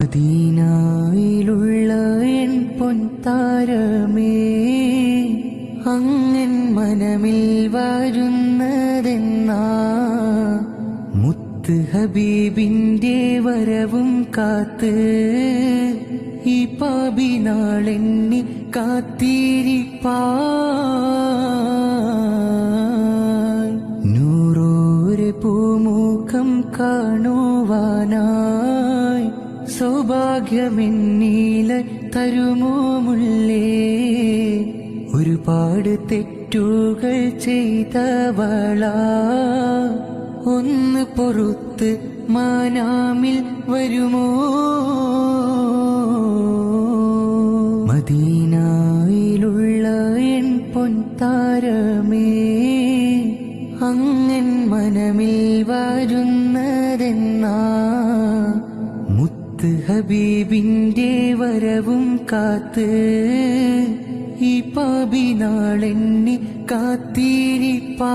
മദീനായിലുള്ള N പൊൻതാരമേ അങ്ങൻ മനമിൽ വരുന്നതെന്നാ. മുത്ത് ഹബീബിന്റെ വരവും കാത്ത് ഈ പാപി നാളെണ്ണി കാത്തിരിപ്പാ. നൂറോരെ പൂമുഖം കാണുവാനായി സൗഭാഗ്യമെന്നീല തരുമോ മുള്ളേ? ഒരുപാട് തെറ്റുകൾ ചെയ്തവളാ. ഒന്ന് പൊറുത്ത് മാനാമിൽ വരുമോ? മദീനായിലുള്ള എൻ പൊൻതാരമേ അങ്ങൻ മനമിൽ വരുന്നതെന്നാ? മുത്ത് ഹബീബിന്റെ വരവും കാത്ത് ഈ പാപി നാളെണ്ണി കാത്തിരിപ്പാ.